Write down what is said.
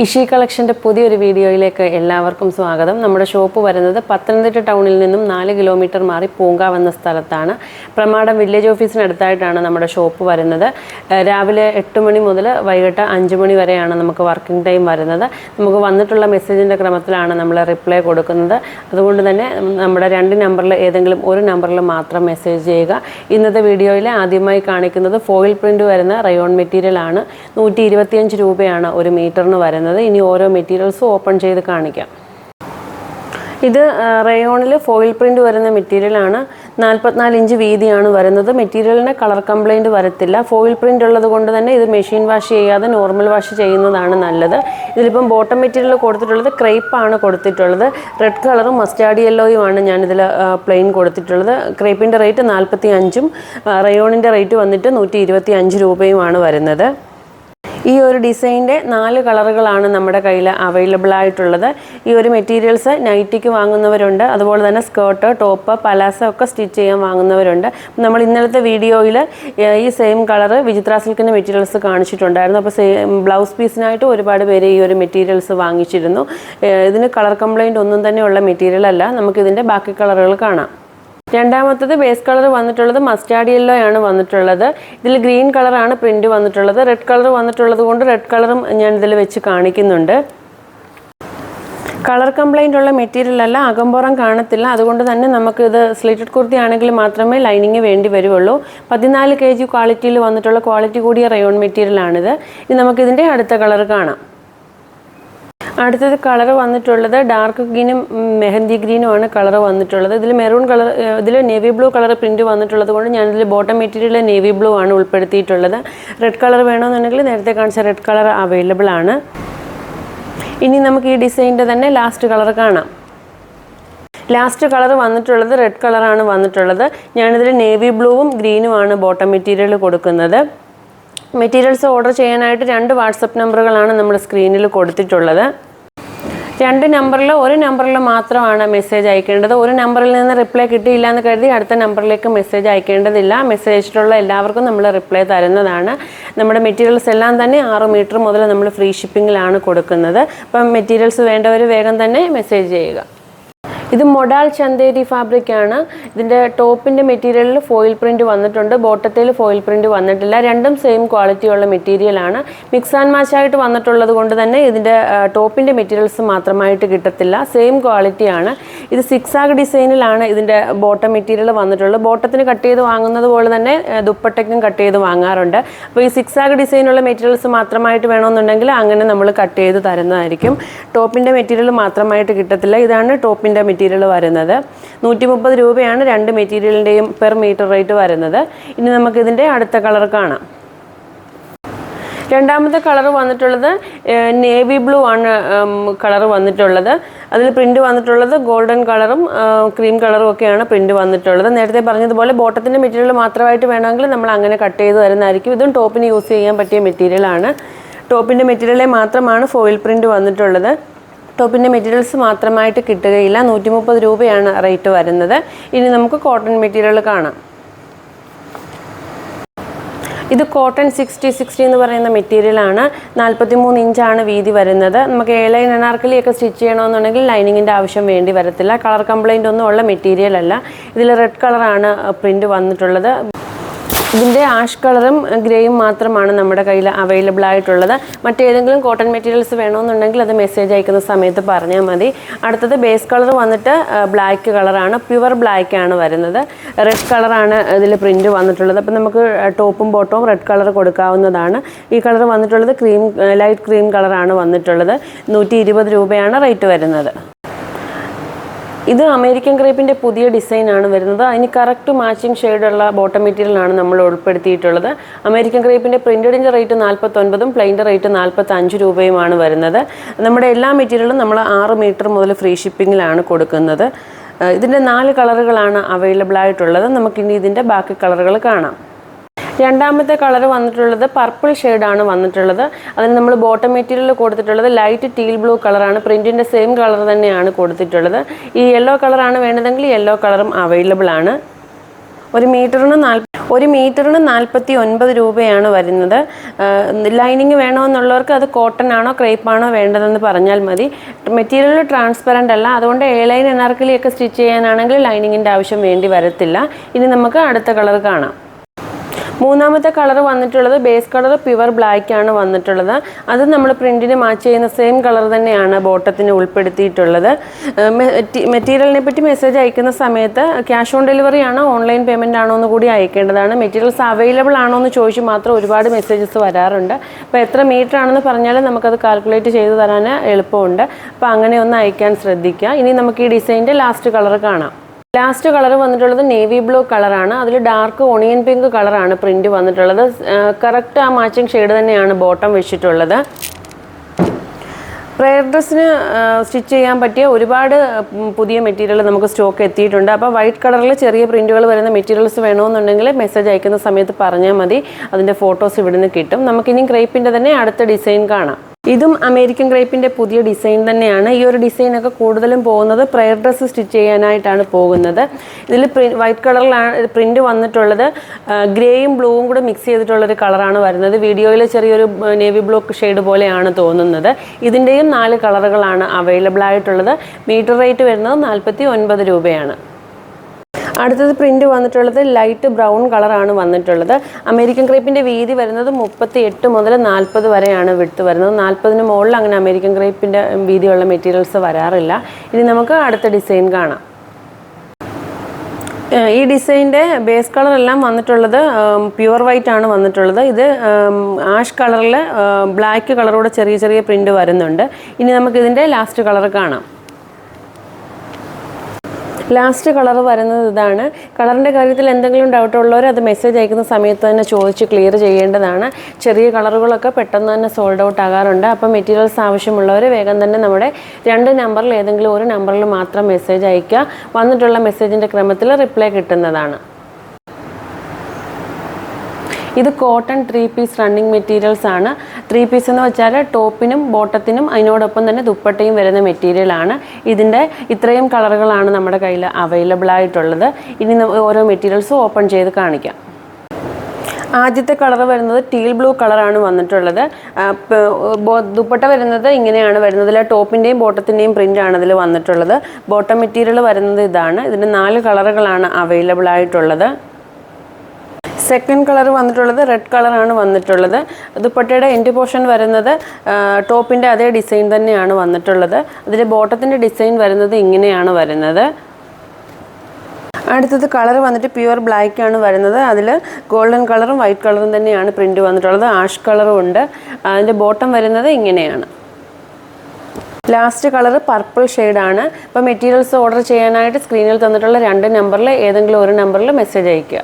ഇഷി കളക്ഷന്റെ പുതിയൊരു വീഡിയോയിലേക്ക് എല്ലാവർക്കും സ്വാഗതം. നമ്മുടെ ഷോപ്പ് വരുന്നത് പത്തനംതിട്ട ടൗണിൽ നിന്നും നാല് കിലോമീറ്റർ മാറി പൂങ്കാവ് എന്ന സ്ഥലത്താണ്. പ്രമാടം വില്ലേജ് ഓഫീസിനടുത്തായിട്ടാണ് നമ്മുടെ ഷോപ്പ് വരുന്നത്. രാവിലെ എട്ട് മണി മുതൽ വൈകിട്ട് അഞ്ച് മണി വരെയാണ് നമുക്ക് വർക്കിംഗ് ടൈം വരുന്നത്. നമുക്ക് വന്നിട്ടുള്ള മെസ്സേജിന്റെ ക്രമത്തിലാണ് നമ്മൾ റിപ്ലൈ കൊടുക്കുന്നത്. അതുകൊണ്ട് തന്നെ നമ്മുടെ രണ്ട് നമ്പറിൽ ഏതെങ്കിലും ഒരു നമ്പറിൽ മാത്രം മെസ്സേജ് ചെയ്യുക. ഇന്നത്തെ വീഡിയോയിൽ ആദ്യമായി കാണിക്കുന്നത് ഫോയിൽ പ്രിന്റ് വരുന്ന റയോൺ മെറ്റീരിയൽ ആണ്. നൂറ്റി രൂപയാണ് ഒരു മീറ്ററിന് വരുന്നത്. ഇനി ഓരോ മെറ്റീരിയൽസും ഓപ്പൺ ചെയ്ത് കാണിക്കാം. ഇത് റയോണിൽ ഫോയിൽ പ്രിന്റ് വരുന്ന മെറ്റീരിയലാണ് നാൽപ്പത്തിനാല് ഇഞ്ച് വീതിയാണ് വരുന്നത്. മെറ്റീരിയലിന് കളർ കംപ്ലൈന്റ് വരത്തില്ല. ഫോയിൽ പ്രിന്റ് ഉള്ളത് കൊണ്ട് തന്നെ ഇത് മെഷീൻ വാഷ് ചെയ്യാതെ നോർമൽ വാഷ് ചെയ്യുന്നതാണ് നല്ലത്. ഇതിലിപ്പം ബോട്ടം മെറ്റീരിയൽ കൊടുത്തിട്ടുള്ളത് ക്രേപ്പാണ് കൊടുത്തിട്ടുള്ളത്. റെഡ് കളറും മസ്റ്റാർഡ് യെല്ലോയുമാണ് ഞാനിതിൽ പ്ലെയിൻ കൊടുത്തിട്ടുള്ളത്. ക്രേപ്പിന്റെ റേറ്റ് നാൽപ്പത്തി അഞ്ചും റയോണിന്റെ റേറ്റ് വന്നിട്ട് നൂറ്റി ഇരുപത്തി അഞ്ച് രൂപയുമാണ് വരുന്നത്. ഈ ഒരു ഡിസൈന്റെ നാല് കളറുകളാണ് നമ്മുടെ കയ്യിൽ അവൈലബിൾ ആയിട്ടുള്ളത്. ഈ ഒരു മെറ്റീരിയൽസ് നൈറ്റിക്ക് വാങ്ങുന്നവരുണ്ട്. അതുപോലെ തന്നെ സ്കേർട്ട് ടോപ്പ് പലാസ ഒക്കെ സ്റ്റിച്ച് ചെയ്യാൻ വാങ്ങുന്നവരുണ്ട്. നമ്മൾ ഇന്നലത്തെ വീഡിയോയിൽ ഈ സെയിം കളർ വിചിത്ര സിൽക്കിന്റെ മെറ്റീരിയൽസ് കാണിച്ചിട്ടുണ്ടായിരുന്നു. അപ്പോൾ സെയിം ബ്ലൗസ് പീസിനായിട്ട് ഒരുപാട് പേര് ഈ ഒരു മെറ്റീരിയൽസ് വാങ്ങിച്ചിരുന്നു. ഇതിന് കളർ കംപ്ലൈന്റ് ഒന്നും തന്നെയുള്ള മെറ്റീരിയൽ അല്ല. നമുക്കിതിന്റെ ബാക്കി കളറുകൾ കാണാം. രണ്ടാമത്തത് ബേസ് കളർ വന്നിട്ടുള്ളത് മസ്റ്റാർഡ് യെല്ലോ ആണ് വന്നിട്ടുള്ളത്. ഇതിൽ ഗ്രീൻ കളറാണ് പ്രിന്റ് വന്നിട്ടുള്ളത്. റെഡ് കളർ വന്നിട്ടുള്ളത് കൊണ്ട് റെഡ് കളറും ഞാൻ ഇതിൽ വെച്ച് കാണിക്കുന്നുണ്ട്. കളർ കംപ്ലൈന്റ് ഉള്ള മെറ്റീരിയൽ അല്ല അകമ്പുറം കാണത്തില്ല. അതുകൊണ്ട് തന്നെ നമുക്ക് ഇത് സ്ലിറ്റഡ് കുർത്തി ആണെങ്കിൽ മാത്രമേ ലൈനിങ് വേണ്ടി വരുള്ളൂ പതിനാല് കെ ജി ക്വാളിറ്റിയിൽ വന്നിട്ടുള്ള ക്വാളിറ്റി കൂടിയ റയോൺ മെറ്റീരിയലാണിത് ഇനി നമുക്കിതിന്റെ അടുത്ത കളർ കാണാം. അടുത്തത് കളർ വന്നിട്ടുള്ളത് ഡാർക്ക് ഗ്രീനും മെഹന്തി ഗ്രീനും ആണ് കളർ വന്നിട്ടുള്ളത്. ഇതിൽ മെറൂൺ കളർ ഇതിൽ നേവി ബ്ലൂ കളർ പ്രിന്റ് വന്നിട്ടുള്ളത് കൊണ്ട് ഞാനിതിൽ ബോട്ടം മെറ്റീരിയൽ നേവി ബ്ലൂ ആണ് ഉൾപ്പെടുത്തിയിട്ടുള്ളത്. റെഡ് കളർ വേണമെന്നുണ്ടെങ്കിൽ നേരത്തെ കാണിച്ച റെഡ് കളർ അവൈലബിൾ ആണ്. ഇനി നമുക്ക് ഈ ഡിസൈനിന്റെ തന്നെ ലാസ്റ്റ് കളർ കാണാം. ലാസ്റ്റ് കളർ വന്നിട്ടുള്ളത് റെഡ് കളറാണ് വന്നിട്ടുള്ളത്. ഞാനിതിൽ നേവി ബ്ലൂവും ഗ്രീനുമാണ് ബോട്ടം മെറ്റീരിയൽ കൊടുക്കുന്നത്. മെറ്റീരിയൽസ് ഓർഡർ ചെയ്യാനായിട്ട് രണ്ട് വാട്സപ്പ് നമ്പറുകളാണ് നമ്മൾ സ്ക്രീനിൽ കൊടുത്തിട്ടുള്ളത്. രണ്ട് നമ്പറിൽ ഒരു നമ്പറിൽ മാത്രമാണ് മെസ്സേജ് അയക്കേണ്ടത്. ഒരു നമ്പറിൽ നിന്ന് റിപ്ലൈ കിട്ടിയില്ല എന്ന് കരുതി അടുത്ത നമ്പറിലേക്ക് മെസ്സേജ് അയക്കേണ്ടതില്ല. മെസ്സേജ് അയച്ചിട്ടുള്ള എല്ലാവർക്കും നമ്മൾ റിപ്ലൈ തരുന്നതാണ്. നമ്മുടെ മെറ്റീരിയൽസ് എല്ലാം തന്നെ ആറ് മീറ്റർ മുതൽ നമ്മൾ ഫ്രീ ഷിപ്പിങ്ങിലാണ് കൊടുക്കുന്നത്. അപ്പം മെറ്റീരിയൽസ് വേണ്ടവർ വേഗം തന്നെ മെസ്സേജ് ചെയ്യുക. ഇത് മൊഡാൽ ചന്തേരി ഫാബ്രിക് ആണ്. ഇതിന്റെ ടോപ്പിന്റെ മെറ്റീരിയലിൽ ഫോയിൽ പ്രിന്റ് വന്നിട്ടുണ്ട്. ബോട്ടത്തിൽ ഫോയിൽ പ്രിന്റ് വന്നിട്ടില്ല. രണ്ടും സെയിം ക്വാളിറ്റി ഉള്ള മെറ്റീരിയൽ ആണ്. മിക്സ് ആൻഡ് മാച്ച് ആയിട്ട് വന്നിട്ടുള്ളത് കൊണ്ട് തന്നെ ഇതിന്റെ ടോപ്പിന്റെ മെറ്റീരിയൽസ് മാത്രമായിട്ട് കിട്ടത്തില്ല. സെയിം ക്വാളിറ്റി ആണ്. ഇത് സിക്സ് ആഗ് ഡിസൈനിലാണ് ഇതിന്റെ ബോട്ടം മെറ്റീരിയൽ വന്നിട്ടുള്ളത്. ബോട്ടത്തിന് കട്ട് ചെയ്ത് വാങ്ങുന്നത് പോലെ തന്നെ ദുപ്പട്ടയ്ക്കും കട്ട് ചെയ്ത് വാങ്ങാറുണ്ട്. അപ്പോൾ ഈ സിക്സ് ആഗ് ഡിസൈനുള്ള മെറ്റീരിയൽസ് മാത്രമായിട്ട് വേണമെന്നുണ്ടെങ്കിൽ അങ്ങനെ നമ്മൾ കട്ട് ചെയ്ത് തരുന്നതായിരിക്കും. ടോപ്പിന്റെ മെറ്റീരിയൽ മാത്രമായിട്ട് കിട്ടത്തില്ല. ഇതാണ് ടോപ്പിന്റെ മെറ്റീരിയൽ. വരുന്നത്. നൂറ്റി മുപ്പത് രൂപയാണ് രണ്ട് മെറ്റീരിയലിന്റെയും പെർ മീറ്റർ റേറ്റ് വരുന്നത്. ഇനി നമുക്കിതിന്റെ അടുത്ത കളർ കാണാം. രണ്ടാമത്തെ കളർ വന്നിട്ടുള്ളത് നേവി ബ്ലൂ ആണ് കളർ വന്നിട്ടുള്ളത്. അതിൽ പ്രിന്റ് വന്നിട്ടുള്ളത് ഗോൾഡൻ കളറും ക്രീം കളറും ഒക്കെയാണ് പ്രിന്റ് വന്നിട്ടുള്ളത്. നേരത്തെ പറഞ്ഞതുപോലെ ബോട്ടത്തിന്റെ മെറ്റീരിയൽ മാത്രമായിട്ട് വേണമെങ്കിൽ നമ്മൾ അങ്ങനെ കട്ട് ചെയ്ത് തരുന്നതായിരിക്കും. ഇതും ടോപ്പിന് യൂസ് ചെയ്യാൻ പറ്റിയ മെറ്റീരിയലാണ് ടോപ്പിന്റെ മെറ്റീരിയലിൽ മാത്രമാണ് ഫോയിൽ പ്രിന്റ് വന്നിട്ടുള്ളത്. ടോപ്പിന്റെ മെറ്റീരിയൽസ് മാത്രമായിട്ട് കിട്ടുകയില്ല. നൂറ്റി മുപ്പത് രൂപയാണ് റേറ്റ് വരുന്നത്. ഇനി നമുക്ക് കോട്ടൺ മെറ്റീരിയൽ കാണാം. ഇത് കോട്ടൺ സിക്സ്റ്റി സിക്സ്റ്റി എന്ന് പറയുന്ന മെറ്റീരിയലാണ് നാൽപ്പത്തി മൂന്ന് ഇഞ്ചാണ് വീതി വരുന്നത്. നമുക്ക് എ ലൈൻ അനാർക്കലി ഒക്കെ സ്റ്റിച്ച് ചെയ്യണമെന്നുണ്ടെങ്കിൽ ലൈനിങ്ങിന്റെ ആവശ്യം വേണ്ടി വരത്തില്ല. കളർ കംപ്ലൈന്റ് ഒന്നും ഉള്ള മെറ്റീരിയൽ അല്ല. ഇതിൽ റെഡ് കളറാണ് പ്രിന്റ് വന്നിട്ടുള്ളത്. ഇതിന്റെ ആഷ് കളറും ഗ്രേയും മാത്രമാണ് നമ്മുടെ കയ്യിൽ അവൈലബിൾ ആയിട്ടുള്ളത്. മറ്റേതെങ്കിലും കോട്ടൺ മെറ്റീരിയൽസ് വേണമെന്നുണ്ടെങ്കിൽ അത് മെസ്സേജ് അയക്കുന്ന സമയത്ത് പറഞ്ഞാൽ മതി. അടുത്തത് ബേസ് കളർ വന്നിട്ട് ബ്ലാക്ക് കളറാണ്. പ്യുവർ ബ്ലാക്ക് ആണ് വരുന്നത്. റെഡ് കളറാണ് ഇതിൽ പ്രിന്റ് വന്നിട്ടുള്ളത്. അപ്പം നമുക്ക് ടോപ്പും ബോട്ടവും റെഡ് കളർ കൊടുക്കാവുന്നതാണ്. ഈ കളർ വന്നിട്ടുള്ളത് ക്രീം ലൈറ്റ് ക്രീം കളറാണ് വന്നിട്ടുള്ളത്. നൂറ്റി രൂപയാണ് റേറ്റ് വരുന്നത്. ഇത് അമേരിക്കൻ ക്രേപ്പിന്റെ പുതിയ ഡിസൈനാണ് വരുന്നത്. അതിന് കറക്റ്റ് മാച്ചിങ് ഷെയ്ഡുള്ള ബോട്ടം മെറ്റീരിയലാണ് നമ്മൾ ഉൾപ്പെടുത്തിയിട്ടുള്ളത്. അമേരിക്കൻ ക്രേപ്പിന്റെ പ്രിന്റഡിന്റെ റേറ്റ് നാൽപ്പത്തൊൻപതും പ്ലെയിന്റെ റേറ്റ് നാൽപ്പത്തഞ്ച് രൂപയുമാണ് വരുന്നത്. നമ്മുടെ എല്ലാ മെറ്റീരിയലും നമ്മൾ ആറ് മീറ്റർ മുതൽ ഫ്രീ ഷിപ്പിങ്ങിലാണ് കൊടുക്കുന്നത്. ഇതിന്റെ നാല് കളറുകളാണ് അവൈലബിൾ ആയിട്ടുള്ളത്. നമുക്കിനി ഇതിന്റെ ബാക്കി കളറുകൾ കാണാം. രണ്ടാമത്തെ കളർ വന്നിട്ടുള്ളത് പർപ്പിൾ ഷെയ്ഡാണ് വന്നിട്ടുള്ളത്. അതിന് നമ്മൾ ബോട്ടം മെറ്റീരിയൽ കൊടുത്തിട്ടുള്ളത് ലൈറ്റ് ടീൽ ബ്ലൂ കളറാണ് പ്രിന്റിന്റെ സെയിം കളർ തന്നെയാണ് കൊടുത്തിട്ടുള്ളത്. ഈ യെല്ലോ കളറാണ് വേണ്ടതെങ്കിൽ യെല്ലോ കളറും അവൈലബിൾ ആണ്. ഒരു മീറ്ററിന് നാൽപ്പ ഒരു മീറ്ററിന് നാൽപ്പത്തി ഒൻപത് രൂപയാണ് വരുന്നത്. ലൈനിങ് വേണമെന്നുള്ളവർക്ക് അത് കോട്ടൺ ആണോ ക്രേപ്പ് ആണോ വേണ്ടതെന്ന് പറഞ്ഞാൽ മതി. മെറ്റീരിയൽ ട്രാൻസ്പെറന്റ് അല്ല. അതുകൊണ്ട് എ ലൈൻ എനാർക്കലിയൊക്കെ സ്റ്റിച്ച് ചെയ്യാനാണെങ്കിൽ ലൈനിങ്ങിന്റെ ആവശ്യം വേണ്ടി വരത്തില്ല. ഇനി നമുക്ക് അടുത്ത കളർ കാണാം. മൂന്നാമത്തെ കളർ വന്നിട്ടുള്ളത് ബേസ് കളർ പ്യുവർ ബ്ലാക്ക് ആണ് വന്നിട്ടുള്ളത്. അത് നമ്മൾ പ്രിന്റിന് മാച്ച് ചെയ്യുന്ന സെയിം കളർ തന്നെയാണ് ബോട്ടത്തിന് ഉൾപ്പെടുത്തിയിട്ടുള്ളത്. മെറ്റീരിയലിനെ പറ്റി മെസ്സേജ് അയക്കുന്ന സമയത്ത് ക്യാഷ് ഓൺ ഡെലിവറി ആണോ ഓൺലൈൻ പേയ്മെന്റ് ആണോ എന്ന് കൂടി അയക്കേണ്ടതാണ്. മെറ്റീരിയൽസ് അവൈലബിൾ ആണോ എന്ന് ചോദിച്ച് മാത്രം ഒരുപാട് മെസ്സേജസ് വരാറുണ്ട്. അപ്പോൾ എത്ര മീറ്റർ ആണെന്ന് പറഞ്ഞാൽ നമുക്കത് കാൽക്കുലേറ്റ് ചെയ്ത് തരാൻ എളുപ്പമുണ്ട്. അപ്പോൾ അങ്ങനെ ഒന്ന് അയക്കാൻ ശ്രദ്ധിക്കുക. ഇനി നമുക്ക് ഈ ഡിസൈനിന്റെ ലാസ്റ്റ് കളർ കാണാം. ലാസ്റ്റ് കളർ വന്നിട്ടുള്ളത് നേവി ബ്ലൂ കളറാണ് അതിൽ ഡാർക്ക് ഓണിയൻ പിങ്ക് കളറാണ് പ്രിന്റ് വന്നിട്ടുള്ളത്. കറക്റ്റ് ആ മാച്ചിങ് ഷെയ്ഡ് തന്നെയാണ് ബോട്ടം വെച്ചിട്ടുള്ളത്. പ്രയർ ഡ്രസ്സിന് സ്റ്റിച്ച് ചെയ്യാൻ പറ്റിയ ഒരുപാട് പുതിയ മെറ്റീരിയൽ നമുക്ക് സ്റ്റോക്ക് എത്തിയിട്ടുണ്ട്. അപ്പോൾ വൈറ്റ് കളറിൽ ചെറിയ പ്രിന്റുകൾ വരുന്ന മെറ്റീരിയൽസ് വേണമെന്നുണ്ടെങ്കിൽ മെസ്സേജ് അയക്കുന്ന സമയത്ത് പറഞ്ഞാൽ മതി. അതിന്റെ ഫോട്ടോസ് ഇവിടുന്ന് കിട്ടും. നമുക്കിനി ക്രേപ്പിന്റെ തന്നെ അടുത്ത ഡിസൈൻ കാണാം. ഇതും അമേരിക്കൻ ക്രേപ്പിന്റെ പുതിയ ഡിസൈൻ തന്നെയാണ്. ഈ ഒരു ഡിസൈനൊക്കെ കൂടുതലും പോകുന്നത് പ്രയർ ഡ്രസ്സ് സ്റ്റിച്ച് ചെയ്യാനായിട്ടാണ് പോകുന്നത്. ഇതിൽ വൈറ്റ് കളറിലാണ് പ്രിന്റ് വന്നിട്ടുള്ളത്. ഗ്രേയും ബ്ലൂവും കൂടെ മിക്സ് ചെയ്തിട്ടുള്ളൊരു കളറാണ് വരുന്നത്. വീഡിയോയിൽ ചെറിയൊരു നേവി ബ്ലൂ ഷെയ്ഡ് പോലെയാണ് തോന്നുന്നത്. ഇതിന്റെയും നാല് കളറുകളാണ് അവൈലബിൾ ആയിട്ടുള്ളത്. മീറ്റർ റേറ്റ് വരുന്നത് നാൽപ്പത്തി രൂപയാണ്. അടുത്തത് പ്രിന്റ് വന്നിട്ടുള്ളത് ലൈറ്റ് ബ്രൗൺ കളറാണ് വന്നിട്ടുള്ളത്. അമേരിക്കൻ ക്രേപ്പിന്റെ വീതി വരുന്നത് മുപ്പത്തി എട്ട് മുതൽ നാൽപ്പത് വരെയാണ് വിട്ട് വരുന്നത്. നാൽപ്പതിന് മുകളിൽ അങ്ങനെ അമേരിക്കൻ ക്രേപ്പിന്റെ വീതിയുള്ള മെറ്റീരിയൽസ് വരാറില്ല. ഇനി നമുക്ക് അടുത്ത ഡിസൈൻ കാണാം. ഈ ഡിസൈന്റെ ബേസ് കളർ എല്ലാം വന്നിട്ടുള്ളത് പ്യുവർ വൈറ്റ് ആണ് വന്നിട്ടുള്ളത്. ഇത് ആഷ് കളറിൽ ബ്ലാക്ക് കളറോടെ ചെറിയ ചെറിയ പ്രിന്റ് വരുന്നുണ്ട്. ഇനി നമുക്കിതിന്റെ ലാസ്റ്റ് കളർ കാണാം. ലാസ്റ്റ് കളർ വരുന്നത് ഇതാണ്. കളറിന്റെ കാര്യത്തിൽ എന്തെങ്കിലും ഡൗട്ട് ഉള്ളവർ അത് മെസ്സേജ് അയക്കുന്ന സമയത്ത് തന്നെ ചോദിച്ച് ക്ലിയർ ചെയ്യേണ്ടതാണ്. ചെറിയ കളറുകളൊക്കെ പെട്ടെന്ന് തന്നെ സോൾഡ് ഔട്ട് ആകാറുണ്ട്. അപ്പം മെറ്റീരിയൽസ് ആവശ്യമുള്ളവർ വേഗം തന്നെ നമ്മുടെ രണ്ട് നമ്പറിൽ ഏതെങ്കിലും ഒരു നമ്പറിൽ മാത്രം മെസ്സേജ് അയക്കുക വന്നിട്ടുള്ള മെസ്സേജിന്റെ ക്രമത്തിൽ റിപ്ലൈ കിട്ടുന്നതാണ്. ഇത് cotton three piece running materials ആണ്. ത്രീ പീസ് എന്ന് വെച്ചാൽ ടോപ്പിനും ബോട്ടത്തിനും അതിനോടൊപ്പം തന്നെ ദുപ്പട്ടയും വരുന്ന മെറ്റീരിയൽ ആണ്. ഇതിന്റെ ഇത്രയും കളറുകളാണ് നമ്മുടെ കയ്യിൽ അവൈലബിൾ ആയിട്ടുള്ളത്. ഇനി ഓരോ മെറ്റീരിയൽസും ഓപ്പൺ ചെയ്ത് കാണിക്കാം. ആദ്യത്തെ കളർ വരുന്നത് ടീൽ ബ്ലൂ കളറാണ് വന്നിട്ടുള്ളത്. ദുപ്പട്ട വരുന്നത് ഇങ്ങനെയാണ്. വരുന്നത് ടോപ്പിന്റെയും ബോട്ടത്തിന്റെയും പ്രിന്റാണ് ഇതിൽ വന്നിട്ടുള്ളത്. ബോട്ടം മെറ്റീരിയൽ വരുന്നത് ഇതാണ്. ഇതിന്റെ നാല് കളറുകളാണ് അവൈലബിൾ ആയിട്ടുള്ളത്. സെക്കൻഡ് കളർ വന്നിട്ടുള്ളത് റെഡ് കളറാണ് വന്നിട്ടുള്ളത്. ദുപ്പട്ടയുടെ എൻഡ് പോർഷൻ വരുന്നത് ടോപ്പിന്റെ അതേ ഡിസൈൻ തന്നെയാണ് വന്നിട്ടുള്ളത്. അതിൽ ബോട്ടത്തിന്റെ ഡിസൈൻ വരുന്നത് ഇങ്ങനെയാണ് വരുന്നത്. അടുത്തത് കളർ വന്നിട്ട് പ്യുവർ ബ്ലാക്ക് ആണ് വരുന്നത്. അതിൽ ഗോൾഡൻ കളറും വൈറ്റ് കളറും തന്നെയാണ് പ്രിന്റ് വന്നിട്ടുള്ളത്. ആഷ് കളറും ഉണ്ട്. അതിന്റെ ബോട്ടം വരുന്നത് ഇങ്ങനെയാണ്. ലാസ്റ്റ് കളർ പർപ്പിൾ ഷെയ്ഡാണ് അപ്പോൾ മെറ്റീരിയൽസ് ഓർഡർ ചെയ്യാനായിട്ട് സ്ക്രീനിൽ തന്നിട്ടുള്ള രണ്ട് നമ്പറിൽ ഏതെങ്കിലും ഒരു നമ്പറിൽ മെസ്സേജ് അയയ്ക്കുക.